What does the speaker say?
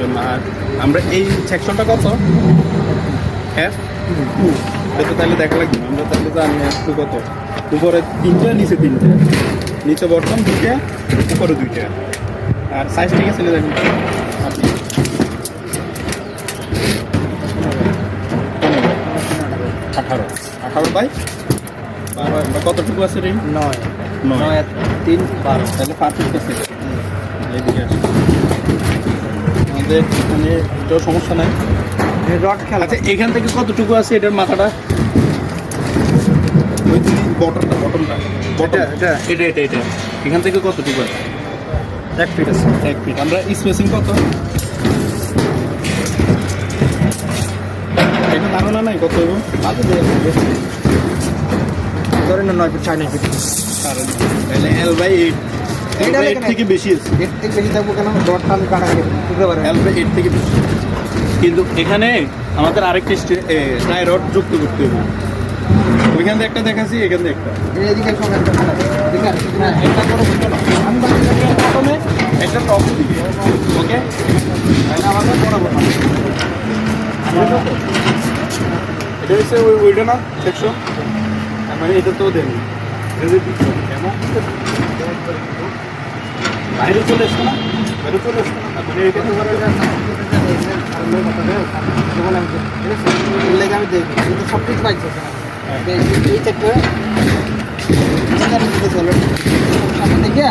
জন্য। আর আমরা এই সেকশনটা কত? টু এটা তাহলে দেখা লাগবে আমরা তাহলে জানি এফ টু কত। উপরে তিনটে নিচে তিনটে। নিচে বর্তমান দুইটা উপরে দুইটা। আর সাইজ ঠিক আছে দেখুন? আপনি আঠারো। আঠারো বাই বারো। কতটুকু আছে রিং নয়। নয়। তিন বারো। তাহলে পারফেক্ট আছে এদিকে আসুন। আমাদের এখানে এটাও সমস্যা নাই। রড খেলা আচ্ছা এখান থেকে কতটুকু আছে এটার মাথাটা? ওই যে বটনটা বটনটা এটা, এটা? এটা এটা এটা। এখান থেকে কতটুকু আছে? এক ফিট আছে এক ফিট আমরা স্পেসিং কত? এটা ধারণা নাই কত এবং ধরেন না নয় ফিট সাড়ে নয় ফিট কারণ তাহলে এল বাই এইট এল থেকে বেশি আছে। এর থেকে বেশি থাকব কেন? রডটা আমি কাটাকাটি বাই থেকে বেশি। কিন্তু এখানে আমাদের আরেকটি টাই রড যুক্ত করতে হবে। ওইখান থেকে একটা দেখাচ্ছি এখান থেকে একটা। এদিকে সঙ্গে একটা খেলা ঠিক আছে না একটা করে বুঝতো না আমি প্রথমে। একটা টপ দিবি। ওকে তাহলে আমাদের বড় বড় এটা হচ্ছে ওই ওইটা না সেকশন মানে এটা তো দেন এটা কেমন? বাইরে চলে এসছো না। বাইরে চলে এসছো না। আমি দেখি কিন্তু সব কিছু পাইছে এই চেকটা চলো। সামনে দেখে